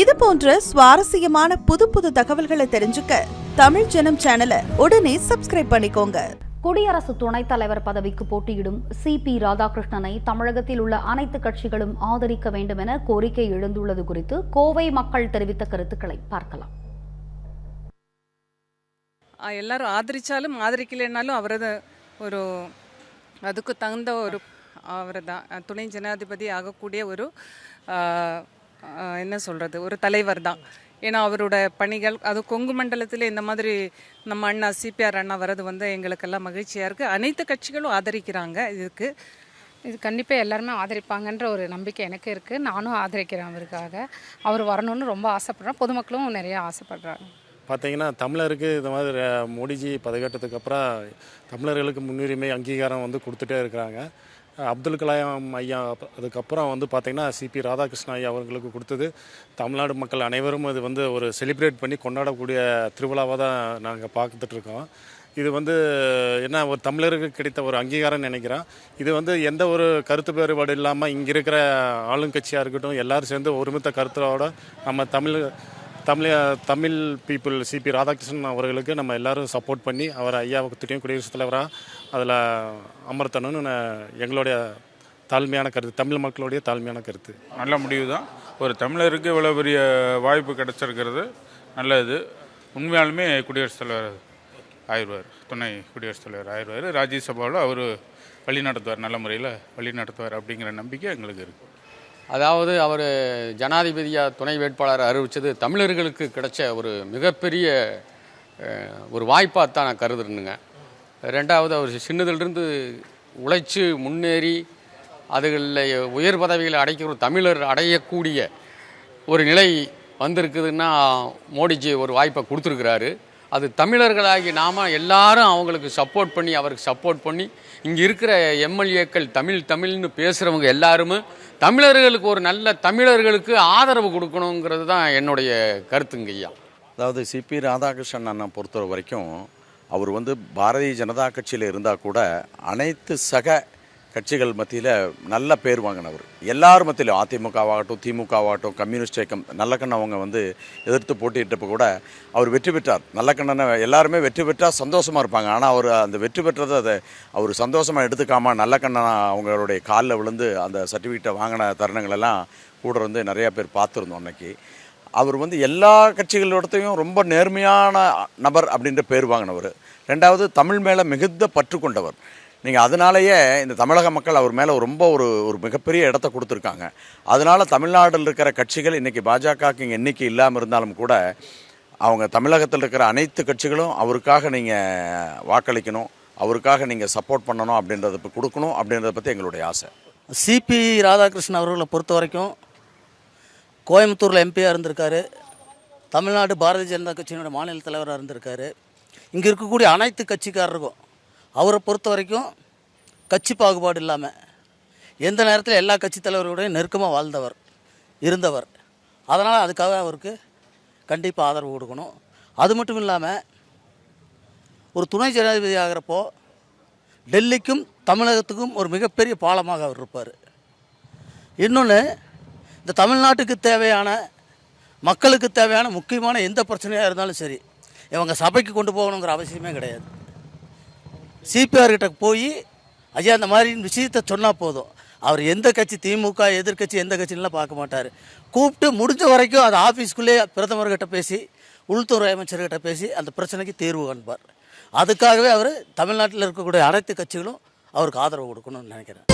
இது போன்ற சுவாரஸ்யமான புது புது தகவல்களை தெரிஞ்சுக்க தமிழ் ஜனம் சேனலை உடனே சப்ஸ்கிரைப் பண்ணிக்கோங்க. குடியரசு துணைத் தலைவர் பதவிக்கு போட்டியிடும் சி பி ராதாகிருஷ்ணனை தமிழகத்தில் உள்ள அனைத்து கட்சிகளும் ஆதரிக்க வேண்டும் என கோரிக்கை எழுந்துள்ளது குறித்து கோவை மக்கள் தெரிவித்த கருத்துக்களை பார்க்கலாம். எல்லாரும் ஆதரிச்சாலும் ஆதரிக்கலைன்னாலும் அவரது ஒரு அதுக்கு தகுந்த ஒரு அவர் தான் துணை ஜனாதிபதி ஆகக்கூடிய ஒரு என்ன சொல்கிறது ஒரு தலைவர் தான். ஏன்னா அவரோட பணிகள் அது கொங்கு மண்டலத்தில் இந்த மாதிரி நம்ம அண்ணா சிபிஆர் அண்ணா வர்றது வந்து எங்களுக்கெல்லாம் மகிழ்ச்சியாக இருக்குது அனைத்து கட்சிகளும் ஆதரிக்கிறாங்க இதுக்கு. இது கண்டிப்பாக எல்லாருமே ஆதரிப்பாங்கன்ற ஒரு நம்பிக்கை எனக்கு இருக்குது நானும் ஆதரிக்கிறேன் அவருக்காக. அவர் வரணும்னு ரொம்ப ஆசைப்படுறேன் பொதுமக்களும் நிறைய ஆசைப்படுறாங்க. பார்த்தீங்கன்னா தமிழருக்கு இந்த மாதிரி மோடிஜி பதவியேற்றத்துக்கு அப்புறம் தமிழர்களுக்கு முன்னுரிமை அங்கீகாரம் வந்து கொடுத்துட்டே இருக்கிறாங்க. அப்துல் கலாம் ஐயா அதுக்கப்புறம் வந்து பார்த்திங்கன்னா சிபி ராதாகிருஷ்ணன் ஐயா அவர்களுக்கு கொடுத்தது. தமிழ்நாடு மக்கள் அனைவரும் அது வந்து ஒரு செலிப்ரேட் பண்ணி கொண்டாடக்கூடிய திருவிழாவாக தான் நாங்கள் பார்த்துட்ருக்கோம் இது வந்து என்ன ஒரு தமிழருக்கு கிடைத்த ஒரு அங்கீகாரம் நினைக்கிறேன். இது வந்து எந்த ஒரு கருத்து வேறுபாடு இல்லாமல் இங்கே இருக்கிற ஆளுங்கட்சியாக இருக்கட்டும் எல்லோரும் சேர்ந்து ஒருமித்த கருத்தோட நம்ம தமிழ் தமிழ் தமிழ் பீப்புள் சிபி ராதாகிருஷ்ணன் அவர்களுக்கு நம்ம எல்லாரும் சப்போர்ட் பண்ணி அவர் ஐயாவுக்குத்திட்டையும் குடியரசுத் தலைவராக அதில் அமர்த்தணும்னு எங்களுடைய தாழ்மையான கருத்து தமிழ் மக்களுடைய தாழ்மையான கருத்து. நல்ல முடிவு தான் ஒரு தமிழருக்கு இவ்வளோ பெரிய வாய்ப்பு கிடைச்சிருக்கிறது நல்லது உண்மையாலுமே குடியரசுத் தலைவர் ஆயிடுவார் துணை குடியரசுத் தலைவர் ஆயிடுவார். ராஜ்யசபாவில் அவர் வழி நடத்துவார் நல்ல முறையில் வழி நடத்துவார் அப்படிங்கிற நம்பிக்கை எங்களுக்கு இருக்குது அதாவது அவர் ஜனாதிபதியாக துணை வேட்பாளர் அறிவித்தது தமிழர்களுக்கு கிடைச்ச ஒரு மிகப்பெரிய ஒரு வாய்ப்பாக தான் நான் கருதுறேனுங்க. ரெண்டாவது அவர் சின்னதிலிருந்து உழைச்சு முன்னேறி அதுகளில் உயர் பதவிகளை அடைக்கிற ஒரு தமிழர் அடையக்கூடிய ஒரு நிலை வந்திருக்குதுன்னா மோடிஜி ஒரு வாய்ப்பை கொடுத்துருக்கிறாரு. அது தமிழர்களாகி நாம் எல்லாரும் அவங்களுக்கு சப்போர்ட் பண்ணி அவருக்கு சப்போர்ட் பண்ணி இங்கே இருக்கிற எம்எல்ஏக்கள் தமிழ் தமிழ்னு பேசுகிறவங்க எல்லாருமே தமிழர்களுக்கு ஒரு நல்ல தமிழர்களுக்கு ஆதரவு கொடுக்கணுங்கிறது தான் என்னுடைய கருத்துங்க ஐயா. அதாவது சிபி ராதாகிருஷ்ணன் அண்ணன் பொறுத்த வரைக்கும் அவர் வந்து பாரதிய ஜனதா கட்சியில் இருந்தால் கூட அனைத்து சக கட்சிகள் மத்தியில் நல்ல பேர் வாங்கினவர். எல்லார் மத்தியிலும் அதிமுகவாகட்டும் திமுகவாகட்டும் கம்யூனிஸ்ட் இயக்கம் நல்லக்கண்ணன் அவங்க வந்து எதிர்த்து போட்டியிட்டப்போ கூட அவர் வெற்றி பெற்றார். நல்லக்கண்ணனை எல்லாருமே வெற்றி பெற்றால் சந்தோஷமாக இருப்பாங்க. ஆனால் அவர் அந்த வெற்றி பெற்றதை அதை அவர் சந்தோஷமாக எடுத்துக்காம நல்லக்கண்ணன் அவங்களுடைய காலில் விழுந்து அந்த சர்டிஃபிகேட்டை வாங்கின தருணங்கள் எல்லாம் கூட இருந்து நிறையா பேர் பார்த்துருந்தோம் அன்னைக்கு. அவர் வந்து எல்லா கட்சிகளோடத்தையும் ரொம்ப நேர்மையான நபர் அப்படின்ற பேர் வாங்கினவர். ரெண்டாவது தமிழ் மேலே மிகுந்த பற்று கொண்டவர். நீங்கள் அதனாலேயே இந்த தமிழக மக்கள் அவர் மேலே ரொம்ப ஒரு ஒரு மிகப்பெரிய இடத்த கொடுத்துருக்காங்க. அதனால தமிழ்நாட்டில் இருக்கிற கட்சிகள் இன்றைக்கி பாஜகவுக்கு இங்கே எண்ணிக்கை இல்லாமல் இருந்தாலும் கூட அவங்க தமிழகத்தில் இருக்கிற அனைத்து கட்சிகளும் அவருக்காக நீங்கள் வாக்களிக்கணும் அவருக்காக நீங்கள் சப்போர்ட் பண்ணணும் அப்படின்றத கொடுக்கணும் அப்படின்றத பற்றி எங்களுடைய ஆசை. சிபி ராதாகிருஷ்ணன் அவர்களை பொறுத்த வரைக்கும் கோயம்புத்தூரில் எம்பியாக இருந்திருக்காரு. தமிழ்நாடு பாரதிய ஜனதா கட்சியினோட மாநில தலைவராக இருந்திருக்காரு. இங்கே இருக்கக்கூடிய அனைத்து கட்சிக்காரருக்கும் அவரை பொறுத்த வரைக்கும் கட்சி பாகுபாடு இல்லாமல் எந்த நேரத்தில் எல்லா கட்சி தலைவர்களோடையும் நெருக்கமாக வாழ்ந்தவர் இருந்தவர் அதனால் அதுக்காக அவருக்கு கண்டிப்பாக ஆதரவு கொடுக்கணும். அது மட்டும் இல்லாமல் ஒரு துணை ஜனாதிபதி ஆகிறப்போ டெல்லிக்கும் தமிழகத்துக்கும் ஒரு மிகப்பெரிய பாலமாக அவர் இருப்பார். இன்னொன்று இந்த தமிழ்நாட்டுக்கு தேவையான மக்களுக்கு தேவையான முக்கியமான எந்த பிரச்சனையாக இருந்தாலும் சரி இவங்க சபைக்கு கொண்டு போகணுங்கிற அவசியமே கிடையாது. சிபிஆர் கிட்ட போய் ஐயா இந்த மாதிரி விஷயத்த சொன்னால் போதும். அவர் எந்த கட்சி திமுக எதிர்க்கட்சி எந்த கட்சின்லாம் பார்க்க மாட்டார். கூப்பிட்டு முடிஞ்ச வரைக்கும் அது ஆஃபீஸ்க்குள்ளேயே பிரதமர்கிட்ட பேசி உள்துறை அமைச்சர்கிட்ட பேசி அந்த பிரச்சனைக்கு தீர்வு காண்பார். அதுக்காகவே அவர் தமிழ்நாட்டில் இருக்கக்கூடிய அனைத்து கட்சிகளும் அவருக்கு ஆதரவு கொடுக்கணும்னு நினைக்கிறேன்.